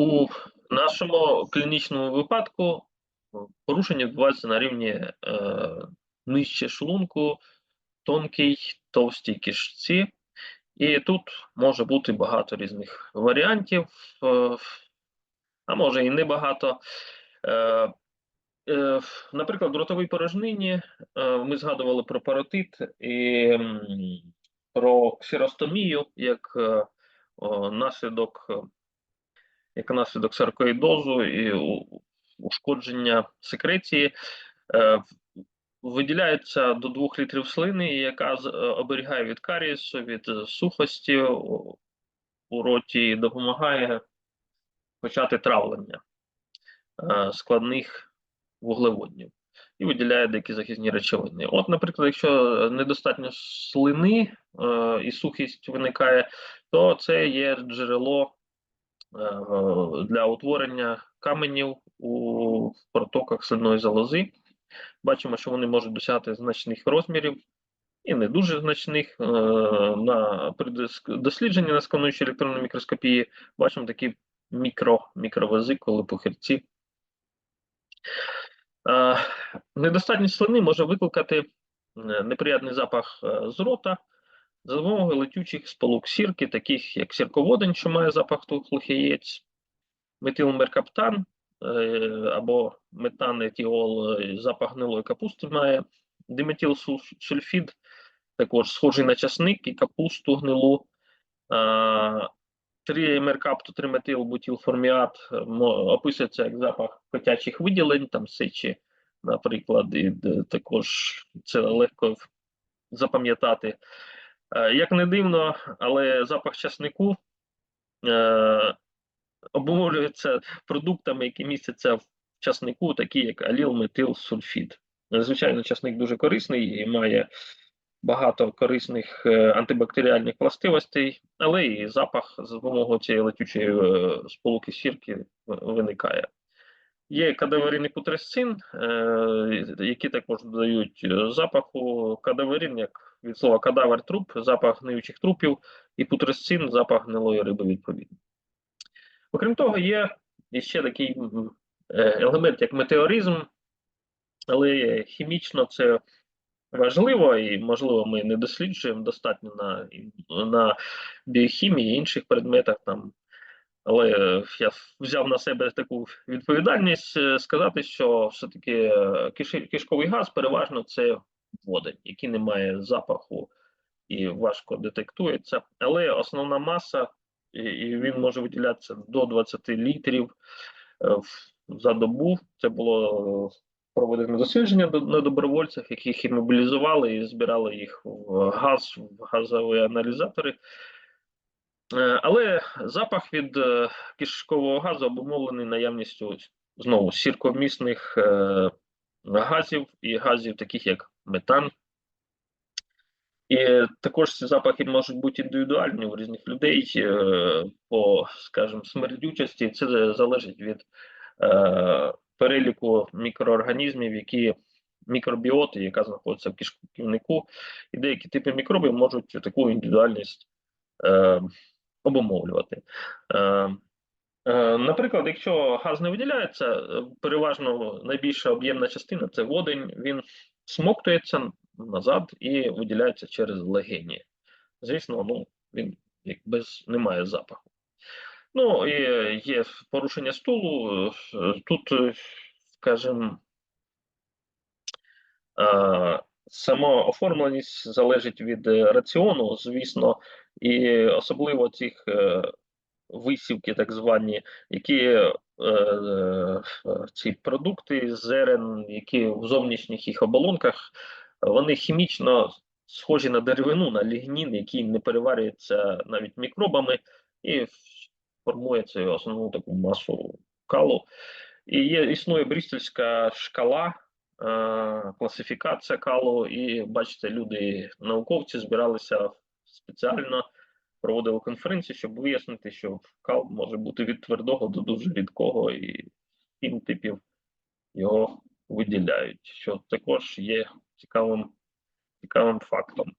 У нашому клінічному випадку е, порушення відбувається на рівні е, нижче шлунку, тонкій, товстій кишці, і тут може бути багато різних варіантів, е, а може і небагато. Е, е, Наприклад, в ротовій порожнині ми згадували про паротит і про ксеростомію як наслідок як наслідок саркоїдозу і ушкодження секреції. Е, Виділяється до 2 літрів слини, яка е, оберігає від карієсу, від е, сухості у, роті і допомагає почати травлення складних вуглеводнів і виділяє деякі захисні речовини. От, наприклад, якщо недостатньо слини і сухість виникає, то це є джерело для утворення каменів у протоках слинної залози. Бачимо, що вони можуть досягати значних розмірів і не дуже значних. Е, На при дослідженні на скануючій електронній мікроскопії бачимо такі мікро, мікровезикули, похирці. Е, Недостатність слини може викликати е, неприємний запах е, з рота за допомогою летючих сполук сірки, таких як сірководень, що має запах тухлих яєць, метилмеркаптан е, або метанетіол, е, запах гнилої капусти має, диметилсульфід, також схожий на часник і капусту гнилу. Е, Тріемеркапту, триметилбутилформіат е, описується як запах котячих виділень, там сечі, наприклад, і також це легко запам'ятати. Е, Як не дивно, але запах часнику е, обумовлюється продуктами, які містяться в часнику, такі як алілметилсульфід. Звичайно, часник дуже корисний і має багато корисних е, антибактеріальних властивостей, але і запах з допомогою цієї летючої сполуки сірки виникає. Є кадаверин і путресцин, е, які також додають е, запаху. Кадаверин, як від слова кадавер труп, запах гниючих трупів, і путресцин запах гнилої риби відповідно. Окрім того, є ще такий е, елемент, як метеоризм, але хімічно це важливо і, можливо, ми не досліджуємо достатньо на, на біохімії і інших предметах там. Але е, я взяв на себе таку відповідальність е, сказати, що все-таки е, кишковий газ переважно це водень, який не має запаху і важко детектується. Але основна маса, і, він може виділятися до 20 літрів за добу. Це було проведено дослідження до- на добровольцях, яких іммобілізували і збирали їх в газ, в газові аналізатори. Е, Але запах від е, кишкового газу обумовлений наявністю знову сірковмісних е, газів і газів, таких як метан. І також ці запахи можуть бути індивідуальні у різних людей по, скажімо, смердючості. Це залежить від переліку мікроорганізмів, які мікробіоти, яка знаходиться в кишківнику, і деякі типи мікробів можуть таку індивідуальність обумовлювати. Е, е, Наприклад, якщо газ не виділяється, е, переважно найбільша об'ємна частина це водень, він смоктується назад і виділяється через легені. Звісно, ну, він без не має запаху. Ну і є порушення стулу. Тут, скажімо, сама оформленість залежить від е, раціону, звісно, і особливо цих е, висівки, так звані, які е, ці продукти зерен, які в зовнішніх їх оболонках, вони хімічно схожі на деревину, на лігнін, який не переварюється навіть мікробами і формує цю основну таку масу калу. І є існує брістольська шкала, класифікація калу, і бачите, люди, науковці збиралися спеціально, проводили конференції, щоб вияснити, що кал може бути від твердого до дуже рідкого, і сім типів його виділяють, що також є цікавим, цікавим фактом.